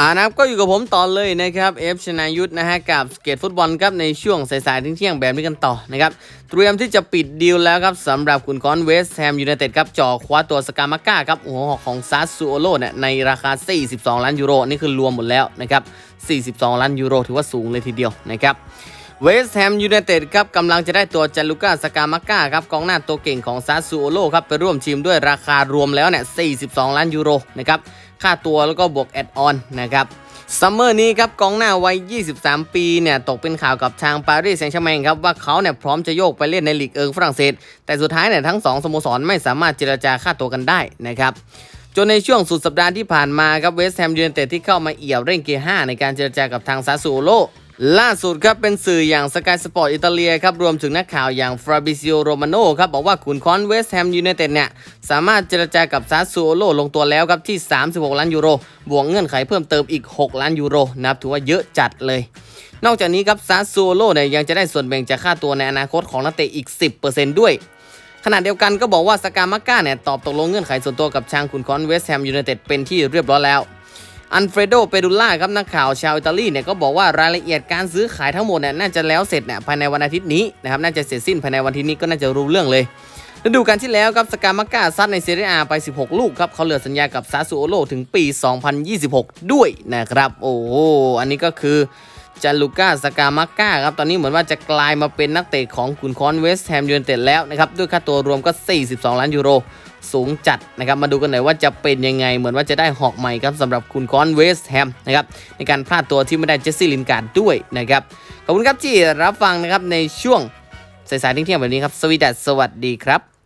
อ่านะครับก็อยู่กับผมต่อเลยนะครับเอฟชนายุทธนะฮะกับสเกตฟุตบอลครับในช่วงสายๆเที่ยงแบบนี้กันต่อนะครับเตรียมที่จะปิดดีลแล้วครับสำหรับคุณคอนเวสแฮมยูไนเต็ดครับจ่อคว้าตัวสกามาก้าครับหัวหอกของซาซูโอโลเนี่ยในราคา 42 ล้านยูโร นี่คือรวมหมดแล้วนะครับ 42 ล้านยูโรถือว่าสูงเลยทีเดียวนะครับ เวสต์แฮมยูไนเต็ดครับกำลังจะได้ตัวจันลูก้าสกามาก้าครับกองหน้าตัวเก่งของซาซูโอโลครับไปร่วมทีมด้วยราคารวมแล้วเนี่ย 42 ล้านยูโรนะครับค่าตัวแล้วก็บวกแอดออนนะครับซัมเมอร์นี้ครับกองหน้าวัย 23 ปีเนี่ยตกเป็นข่าวกับทางปารีสแซงต์แชร์แมงครับว่าเขาเนี่ยพร้อมจะโยกไปเล่นในลีกเอิงฝรั่งเศส แต่สุดท้ายเนี่ยทั้งสองสโมสรไม่สามารถเจรจาค่าตัวกันได้นะครับจนในช่วงสุดสัปดาห์ที่ผ่านมาครับเวสต์แฮมยูไนเต็ดที่เข้ามาเอี่ยวเร่งเกียร์5ในการเจรจากับทางซาซูโอโล ล่าสุดครับเป็นสื่ออย่างสกายสปอร์ตอิตาเลียครับรวมถึงนักข่าวอย่างฟราบิซิโอโรมาโนครับบอกว่าขุนค้อนเวสต์แฮมยูไนเต็ดเนี่ย สามารถเจรจากับซาซูโอโลลงตัวแล้วครับที่ 36 ล้านยูโร บวกเงื่อนไขเพิ่มเติมอีก 6 ล้านยูโรนับถือว่าเยอะจัดเลย นอกจากนี้ครับซาซูโอโลเนี่ยยังจะได้ส่วนแบ่งจากค่าตัวในอนาคตของนักเตะอีก 10%ด้วยขณะเดียวกันก็บอกว่าสกามาก้าเนี่ยตอบตกลงเงื่อนไขส่วนตัวกับชางขุนค้อนเวสต์แฮมยูไนเต็ดเป็นที่เรียบร้อยแล้ว อันเฟรโด เปดูล่าครับนักข่าวชาวอิตาลีเนี่ยก็บอกว่ารายละเอียดการซื้อขายทั้งหมดเนี่ยน่าจะแล้วเสร็จเนี่ยภายในวันอาทิตย์นี้นะครับน่าจะเสร็จสิ้นภายในวันที่นี้ก็น่าจะรู้เรื่องเลยฤดูกาลที่แล้วครับสกามาก้าซัดในเซเรียอาไป 16 ลูกครับเขาเหลือสัญญากับซาซูโอโลถึงปี 2026 ด้วยนะครับ โอ้โหอันนี้ก็คือ จาลูก้าสกามาก้าครับตอนนี้เหมือนว่าจะกลายมาเป็นนักเตะของขุนคอนเวสต์แฮมยูไนเต็ดแล้วนะครับด้วยค่าตัวรวมก็ 42 ล้านยูโรสูงจัดนะครับมาดูกันหน่อยว่าจะเป็นยังไง เหมือนว่าจะได้หอกใหม่ครับสำหรับขุนคอนเวสแฮมนะครับในการพลาดตัวที่ไม่ได้เจสซี่ลินการ์ดด้วยนะครับขอบคุณครับที่รับฟังนะครับในช่วงสายๆเที่ยงแบบนี้ครับสวีดัสสวัสดีครับ